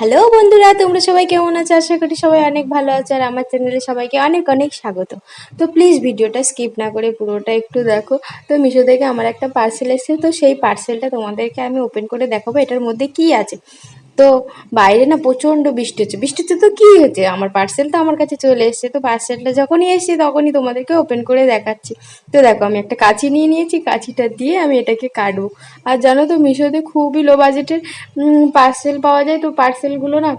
Hello বন্ধুরা, তোমরা সবাই কেমন আছো? আশা করি সবাই অনেক ভালো আছো আর আমার চ্যানেলে সবাইকে অনেক অনেক স্বাগত। তো প্লিজ ভিডিওটা স্কিপ না করে পুরোটা একটু দেখো। তো মিশো থেকে আমার একটা পার্সেল এসেছে, তো সেই পার্সেলটা তোমাদেরকে আমি ওপেন করে দেখাবো। এটার মধ্যে কি আছে? তো বাইরে না প্রচণ্ড বৃষ্টি হচ্ছে। বৃষ্টি হচ্ছে তো কী হয়েছে? আমার পার্সেল তো আমার কাছে চলে এসছে। তো পার্সেলটা যখনই এসছে তখনই তোমাদেরকে ওপেন করে দেখাচ্ছি। তো দেখো, আমি একটা কাছি নিয়ে নিয়েছি। কাঁচিটা দিয়ে আমি এটাকে কাটবো। আর জানো তো মিশোতে খুবই লো বাজেটের পার্সেল পাওয়া যায়। তো পার্সেলগুলো না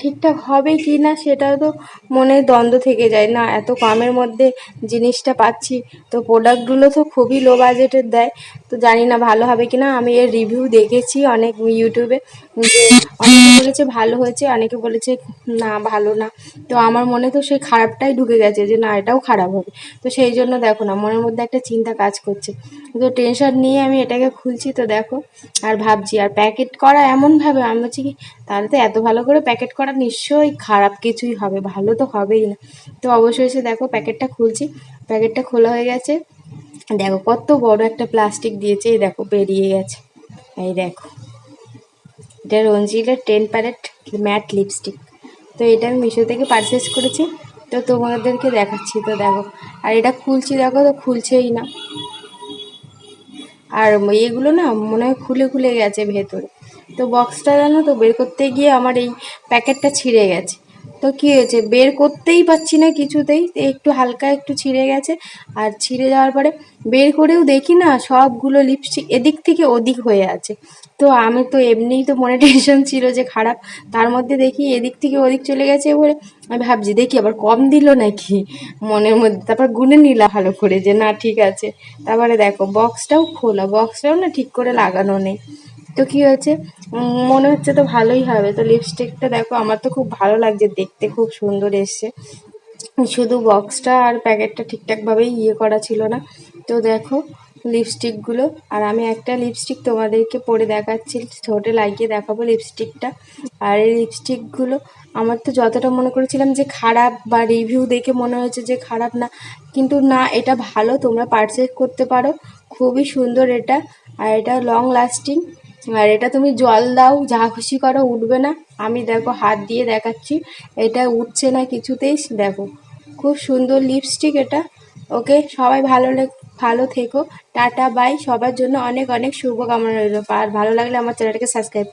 ঠিকঠাক হবে কি না সেটাও তো মনে দ্বন্দ্ব থেকে যায়। না, এত কমের মধ্যে জিনিসটা পাচ্ছি। তো প্রোডাক্টগুলো তো খুবই লো বাজেটের দেয়। তো জানি না ভালো হবে কি না। আমি এর রিভিউ দেখেছি অনেক ইউটিউবে যে অনেকে বলেছে ভালো হয়েছে, অনেকে বলেছে না, ভালো না। তো আমার মনে তো সেই খারাপটাই ঢুকে গেছে যে, না, এটাও খারাপ হবে। তো সেই জন্য দেখো না, মনের মধ্যে একটা চিন্তা কাজ করছে। তো টেনশন নিয়ে আমি এটাকে খুলছি, তো দেখো। আর ভাবছি, আর প্যাকেট করা এমনভাবে, আমি বলছি কি, তাহলে তো এত ভালো করে প্যাকেট করা নিশ্চয়ই খারাপ কিছুই হবে, ভালো তো হবেই না। তো অবশ্যই এসে দেখো প্যাকেটটা খুলছি প্যাকেটটা খোলা হয়ে গেছে। দেখো কত বড় একটা প্লাস্টিক দিয়েছে, এই দেখো বেরিয়ে গেছে। এই দেখো। এটা রঞ্জিলের টেন প্যারেট ম্যাট লিপস্টিক তো এটা আমি মিশো থেকে পারচেস করেছি, তো তোমাদেরকে দেখাচ্ছি। তো দেখো, আর এটা খুলছি দেখো, তো খুলছেই না। আর এগুলো না মনে হয় খুলে খুলে গেছে ভেতরে। তো বক্সটা জানো তো, বের করতে গিয়ে আমার এই প্যাকেটটা ছিঁড়ে গেছে। তো কী হয়েছে, বের করতেই পারছি না কিছুতেই একটু হালকা একটু ছিঁড়ে গেছে। আর ছিঁড়ে যাওয়ার পরে বের করেও দেখি না, সবগুলো লিপস্টিক এদিক থেকে ওদিক হয়ে আছে। তো আমি তো এমনিই তো মনে টেনশন ছিল যে খারাপ, তার মধ্যে দেখি এদিক থেকে ওদিক চলে গেছে বলে আমি ভাবছি, দেখি আবার কম দিল নাকি মনের মধ্যে। তারপর গুনে নিলাম ভালো করে যে না, ঠিক আছে। তারপরে দেখো বক্সটাও খোলা বক্সটাও না ঠিক করে লাগানো নেই। তো কী হয়েছে? মনে হচ্ছে তো ভালোই হবে। তো লিপস্টিকটা দেখো, আমার তো খুব ভালো লাগছে দেখতে, খুব সুন্দর এসছে। শুধু বক্সটা আর প্যাকেটটা ঠিকঠাকভাবেই ইয়ে করা ছিল না। তো দেখো লিপস্টিকগুলো আর আমি একটা লিপস্টিক তোমাদেরকে পরে দেখাচ্ছি ঠোঁটে লাগিয়ে দেখাবো লিপস্টিকটা আর এই লিপস্টিকগুলো আমার তো যতটা মনে করেছিলাম যে খারাপ বা রিভিউ দেখে মনে হয়েছে যে খারাপ না, কিন্তু না, এটা ভালো, তোমরা পারচেস করতে পারো। খুবই সুন্দর এটা, আর এটা লং লাস্টিং আর এটা তুমি জল দাও, যা খুশি করো, উঠবে না। আমি দেখো হাত দিয়ে দেখাচ্ছি, এটা উঠছে না কিছুতেই, দেখো। খুব সুন্দর লিপস্টিক এটা। ওকে, সবাই ভালো ভালো থেকো। টাটা বাই সবার জন্য অনেক অনেক শুভকামনা রইল। আর ভালো লাগলে আমার চ্যানেলটাকে সাবস্ক্রাইব